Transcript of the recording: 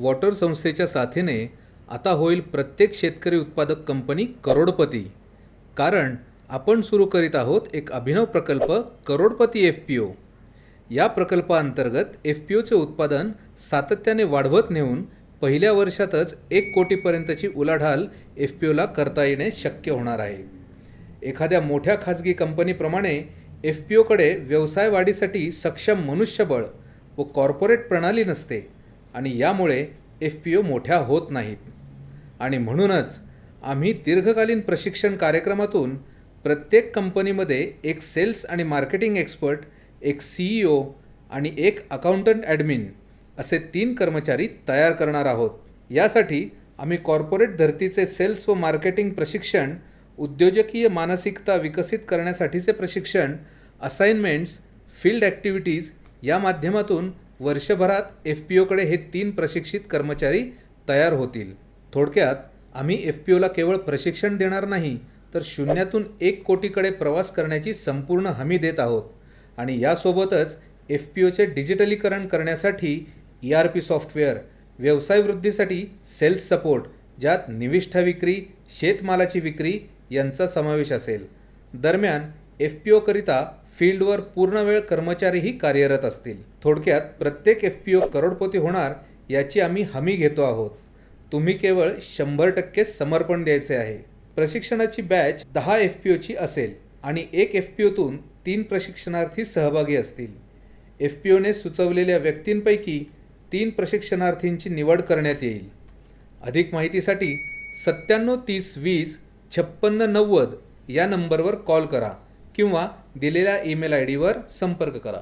Water संस्थेच्या साथीने आता होईल प्रत्येक शेतकरी उत्पादक कंपनी करोडपती. कारण आपण सुरू करीत आहोत एक अभिनव प्रकल्प करोडपती एफ पी ओ. या प्रकल्पाअंतर्गत एफ पी ओचे उत्पादन सातत्याने वाढवत नेऊन पहिल्या वर्षातच एक कोटीपर्यंतची उलाढाल एफ पी ओला करता येणे शक्य होणार आहे. एखाद्या मोठ्या खाजगी कंपनीप्रमाणे एफ पी ओकडे व्यवसाय वाढीसाठी सक्षम मनुष्यबळ व कॉर्पोरेट प्रणाली नसते. आणि यामुळे एफ पी ओ मोठ्या होत नाहीत. आणि म्हणूनच आम्ही दीर्घकालीन प्रशिक्षण कार्यक्रमातून प्रत्येक कंपनीमध्ये एक सेल्स आणि मार्केटिंग एक्सपर्ट एक सी ई ओ आणि एक अकाउंटंट ॲडमिन असे तीन कर्मचारी तयार करणार आहोत. यासाठी आम्ही कॉर्पोरेट धर्तीचे सेल्स व मार्केटिंग प्रशिक्षण उद्योजकीय मानसिकता विकसित करण्यासाठीचे प्रशिक्षण असाइनमेंट्स फील्ड ॲक्टिव्हिटीज या माध्यमातून वर्षभरात एफ पी ओकडे हे तीन प्रशिक्षित कर्मचारी तयार होतील. थोडक्यात आम्ही एफ पी ओला केवळ प्रशिक्षण देणार नाही तर शून्यातून एक कोटीकडे प्रवास करण्याची संपूर्ण हमी देत आहोत. आणि यासोबतच एफ पी ओचे डिजिटलीकरण करण्यासाठी ई आर पी सॉफ्टवेअर व्यवसाय वृद्धीसाठी सेल्स सपोर्ट ज्यात निविष्ठा विक्री शेतमालाची विक्री यांचा समावेश असेल. दरम्यान एफ पी ओकरिता फील्डवर पूर्णवेळ कर्मचारीही कार्यरत असतील. थोडक्यात प्रत्येक एफ पी ओ करोडपती होणार याची आम्ही हमी घेतो आहोत. तुम्ही केवळ शंभर टक्के समर्पण द्यायचे आहे. प्रशिक्षणाची बॅच दहा एफ पी ओची असेल आणि एक एफ पी ओतून तीन प्रशिक्षणार्थी सहभागी असतील. एफ पी ओने सुचवलेल्या व्यक्तींपैकी तीन प्रशिक्षणार्थींची निवड करण्यात येईल. अधिक माहितीसाठी सत्त्याण्णव तीस वीस छप्पन्न नव्वद या नंबरवर कॉल करा. किंवा दिलेल्या ईमेल आय डीवर संपर्क करा.